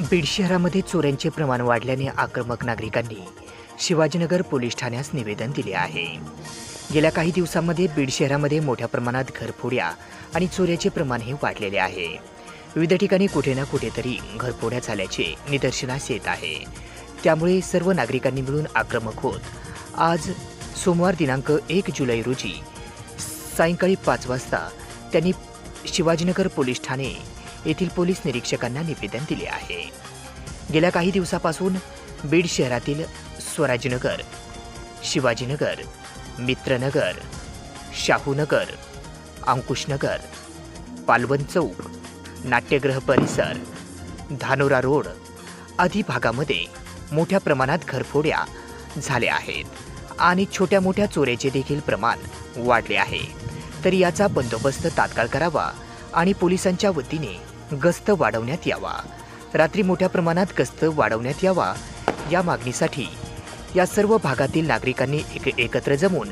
बीड शहरामध्ये चोऱ्यांचे प्रमाण वाढल्याने आक्रमक नागरिकांनी शिवाजीनगर पोलीस ठाण्यास निवेदन दिले आहे. गेल्या काही दिवसांमध्ये बीड शहरामध्ये मोठ्या प्रमाणात घरफोड्या आणि चोऱ्याचे प्रमाण हे वाढलेले आहे. विविध ठिकाणी कुठे ना कुठेतरी घरफोड्या झाल्याचे निदर्शनास येत आहे. त्यामुळे सर्व नागरिकांनी मिळून आक्रमक होत आज सोमवार दिनांक एक जुलै रोजी सायंकाळी पाच वाजता त्यांनी शिवाजीनगर पोलीस ठाणे येथील पोलीस निरीक्षकांना निवेदन दिले आहे. गेल्या काही दिवसापासून बीड शहरातील स्वराजनगर शिवाजीनगर मित्रनगर शाहूनगर अंकुशनगर पालवन चौक नाट्यगृह परिसर धानोरा रोड आदी भागामध्ये मोठ्या प्रमाणात घरफोड्या झाल्या आहेत आणि छोट्या मोठ्या चोऱ्याचे देखील प्रमाण वाढले आहे. तर याचा बंदोबस्त तात्काळ करावा आणि पोलिसांच्या वतीने गस्त वाढवण्यात यावा. रात्री मोठ्या प्रमाणात गस्त वाढवण्यात यावा. या मागणीसाठी या सर्व भागातील नागरिकांनी एक एकत्र जमून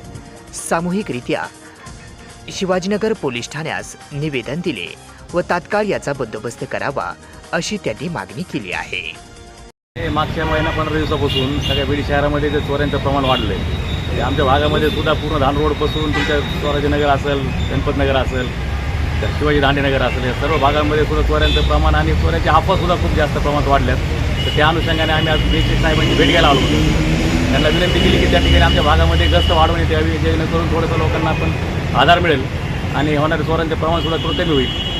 सामूहिकरित्या शिवाजीनगर पोलीस ठाण्यास निवेदन दिले व तात्काळ याचा बंदोबस्त करावा अशी त्यांनी मागणी केली आहे. मागच्या महिना पंधरा दिवसापासून सगळ्या बीड शहरामध्ये ते चोऱ्यांचं प्रमाण वाढलं आहे आमच्या भागामध्ये सुद्धा पूर्ण धान रोडपासून तुमच्या स्वराजनगर असेल गणपतनगर असेल शिवाजी दांडेनगर असेल या सर्व भागामध्ये सुद्धा चोऱ्यांचं प्रमाण आणि चोऱ्यांची आफासुद्धा खूप जास्त प्रमाणात वाढल्यात. तर त्या अनुषंगाने आम्ही आज देशमुख साहेबांची भेट घ्यायला आलो होतो. त्यांना विनंती केली की त्या ठिकाणी आमच्या भागामध्ये गस्त वाढवण्यात यावी जेणेकरून थोडंसं लोकांना पण आधार मिळेल आणि होणाऱ्या चोरांचे प्रमाणसुद्धा सुद्धा कमी होईल.